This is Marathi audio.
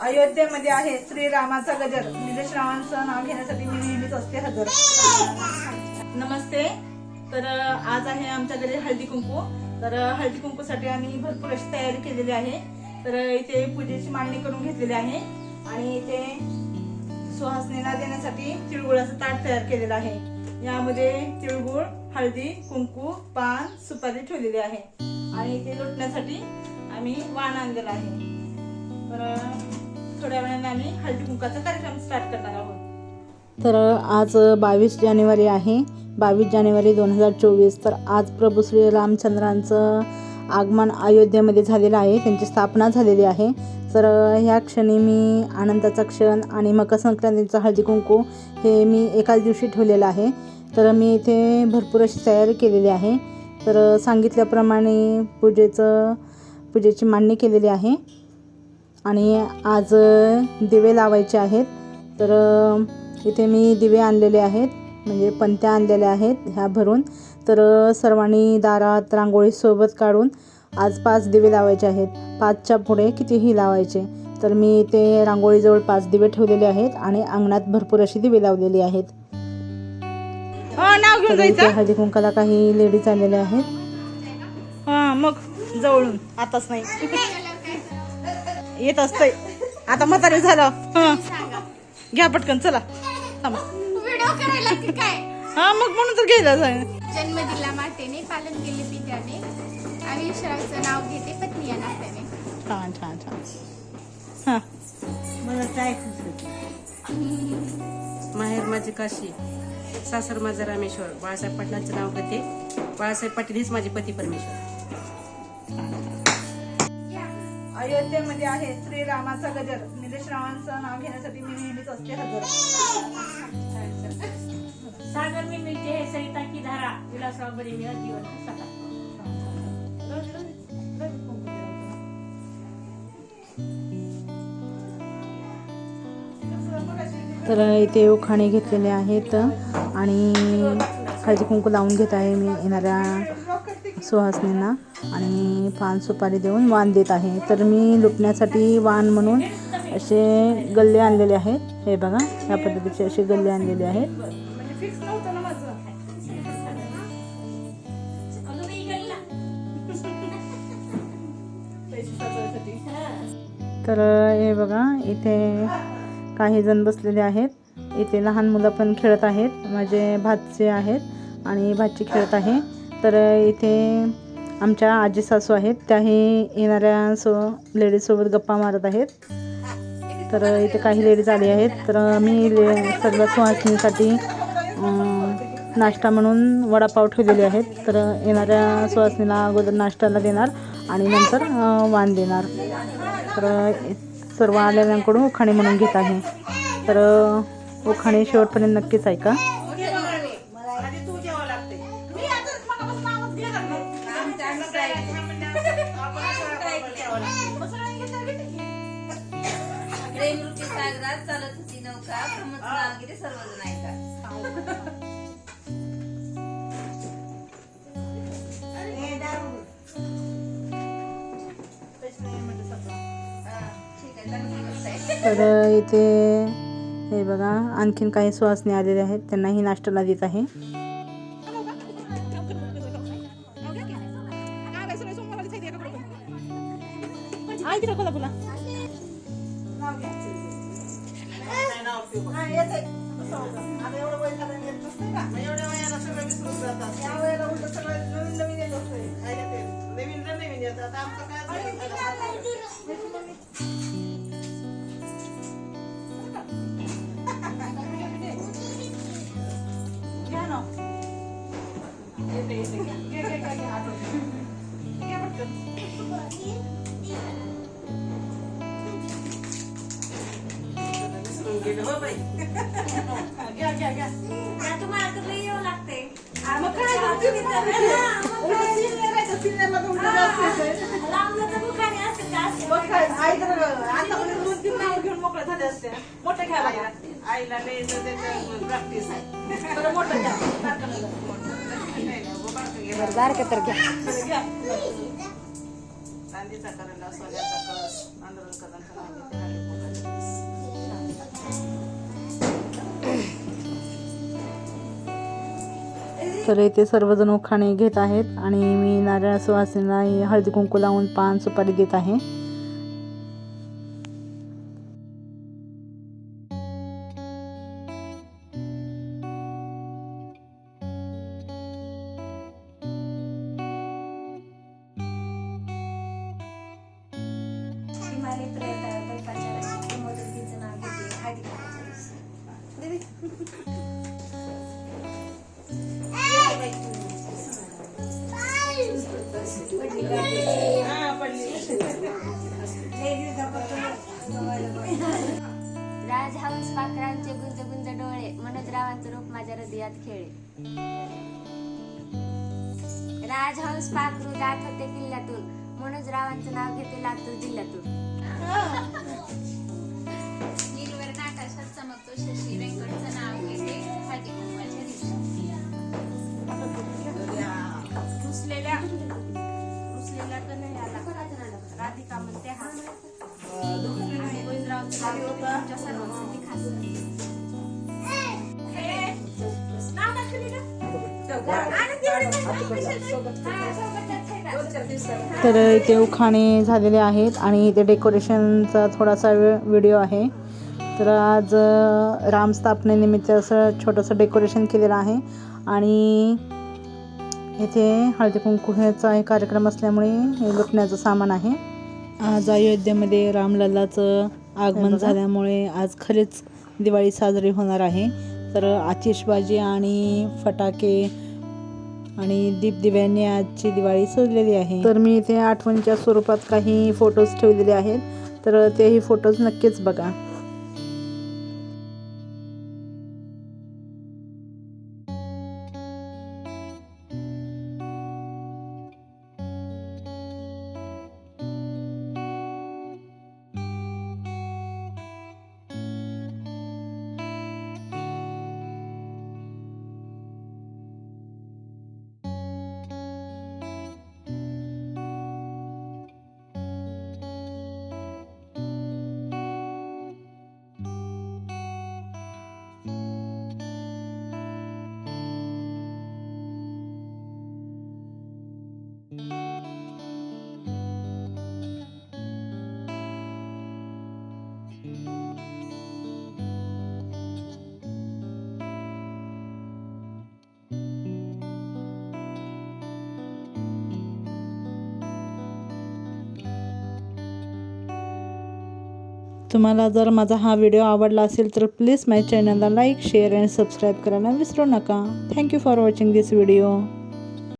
अयोध्येमध्ये आहे श्रीरामाचा गजर. निलेश नाव घेण्यासाठी मी नेहमीच असते हजर. नमस्ते. तर आज आहे आमच्या घरी हळदी कुंकू. तर अ, हळदी कुंकूसाठी आम्ही भरपूर अशी तयारी केलेली आहे. तर इथे पूजेची मांडणी करून घेतलेली आहे. आणि इथे सुहासनेला देण्यासाठी तिळगुळाचं ताट तयार केलेलं आहे. यामध्ये तिळगुळ हळदी कुंकू पान सुपारी ठेवलेली आहे. आणि इथे लुटण्यासाठी आम्ही वाण आणलेला आहे. तर थोड्या वेळाने आम्ही हळदी कुंकाचा कार्यक्रम स्टार्ट करणार आहोत. तर आज बावीस जानेवारी आहे. बावीस जानेवारी दोन हजार चोवीस. तर आज प्रभू श्री रामचंद्रांचं आगमन अयोध्येमध्ये झालेलं आहे. त्यांची स्थापना झालेली आहे. तर ह्या क्षणी मी आनंदाचा क्षण आणि मकर संक्रांतीचा हळदी कुंकू हे मी एकाच दिवशी ठेवलेलं आहे. तर मी इथे भरपूर अशी तयारी केलेली आहे. तर सांगितल्याप्रमाणे पूजेचं पूजेची मांडणी केलेली आहे. आणि आज दिवे लावायचे आहेत. तर इथे मी दिवे आणलेले आहेत. म्हणजे पंत्या आणलेल्या आहेत ह्या भरून. तर सर्वांनी दारात रांगोळी सोबत काढून आज पाच दिवे लावायचे आहेत. पाचच्या पुढे कितीही लावायचे तर मी इथे रांगोळीजवळ पाच दिवे ठेवलेले आहेत आणि अंगणात भरपूर अशी दिवे लावलेली आहेत. इथे हळदी कुंकाला काही लेडीज आलेल्या आहेत. हा मग जवळून. आताच नाही. येत असतंय. आता म्हातारी झालं. हा. घ्या पटकन चला. थांबा. व्हिडिओ करायला की काय? हा मग म्हणून तर गेला जाय जन्म दिला मातेने पालन केले पित्याने आयुष्याचं नाव घेते पत्नी या नात्याने. छान छान छान. हा. मला काय माहेर माझी काशी. सासर माझं रामेश्वर. बाळासाहेब पाटलांचं नाव घेते. बाळासाहेब पाटील हेच माझे पती परमेश्वर. अयोध्येमध्ये आहे श्रीरामाचा गजर. निलेश रावांचं नाव घेण्यासाठी मी नेहमीच असते हजर. सागर में मिलते हैं सरिता की धारा. विलासराव बड़े मेरा जीवन तर इथे उखाणे घेतलेले आहेत आणि हळदी कुंकू लावून घेत आहे मी येणाऱ्या सुहासनींना आणि पान सुपारी देऊन वाण देत आहे. तर मी लुटण्यासाठी वाण म्हणून असे गल्ले आणलेले आहेत. हे बघा या पद्धतीचे असे गल्ले आणलेले आहेत. तर हे बघा इथे काही जण बसलेले आहेत. इथे लहान मुलं पण खेळत आहेत. माझे भातचे आहेत आणि भाची खेळत आहे. तर इथे आमच्या आजी सासू आहेत. त्याही येणाऱ्या सो लेडीजसोबत गप्पा मारत आहेत. तर इथे काही लेडीज आली आहेत. तर मी ले सर्व सुहासनीसाठी नाश्ता म्हणून वडापाव ठेवलेले आहेत. तर येणाऱ्या सुहासनीला अगोदर नाश्त्याला देणार आणि नंतर वाण देणार. तर सर्व आलेल्यांकडून उखाणे म्हणून घेत आहे. तर उखाणे शेवटपर्यंत नक्कीच ऐका. सागरात चालत होती नौका प्रमोद सर्वजण ऐका तर इथे हे बघा आणखीन काही सुवासनी आलेले आहेत. त्यांनाही नाश्त्याला देत आहे. आहे तिकडं कोल्हापूरला. हा, येतंय. तसं होतं. आता एवढं वय झालं येत नसतंय ना. मग एवढ्या वयाला सगळं विसरून जातात. या वयाला उलटं सगळं नवीन नवीन येत असतंय. काय येते? नवीन तर नवीन येतं. आता आमचं काय झालं? घ्या ना. येते, घ्या, घ्या, घ्या. गेलो हो तर यावं लागते मग काय झालं? उलटं senior आहे तर senior ला तर उलटं जास्त येतंय. लांबलं तर बुखाने असते का असते मग काय, आई तर आतापर्यंत दोन तीन नावं घेऊन मोकळ्या झाल्या असत्या. मोठ्या घ्यायला. आईला लय प्रॅक्टिस आहे मोठं घ्या. गेला. बरं बारके तर घ्या बरं, घ्या. आणि चांदीचा करंडा सोन्याचा कळस नांदुरन कदमचं तर इथे सर्वजण उखाणे घेत आहेत आणि मी नारळ सुवासिनीला हळदी कुंकू लावून पान सुपारी देत आहे. हिमालय पर्यंत राजहंस पाखरांचे गुंज गुंज डोळे मनोजरावांचं रूप माझ्या हृदयात खेळे. राजहंस पाखरू जात होते किल्ल्यातून. मनोजरावांचं नाव घेते लातूर जिल्ह्यातून. नीलवर्ण आकाशात चमकतो शशी वेंकट तर इथे उखाणे झालेले आहेत आणि इथे डेकोरेशनचा थोडासा व्हिडिओ आहे. तर आज रामस्थापनेनिमित्त असं छोटंसं डेकोरेशन केलेलं आहे आणि इथे हळदी कुंकू ह्याचा एक कार्यक्रम असल्यामुळे हे लुटण्याचं सामान आहे. आज अयोध्येमध्ये रामलल्लाचं आगमन झाल्यामुळे आज खरेच दिवाळी साजरी होणार आहे. तर आतिषबाजी आणि फटाके आणि दीपदिव्यांनी आजची दिवाळी सजलेली आहे. तर मी इथे आठवणीच्या स्वरूपात काही फोटोज ठेवलेले आहेत. तर तेही फोटोज नक्कीच बघा. तुम्हाला जर माझा हा व्हिडिओ आवडला असेल तर प्लीज माझ्या चॅनलला लाईक शेअर आणि सबस्क्राईब करायला विसरू नका. Thank you for watching this video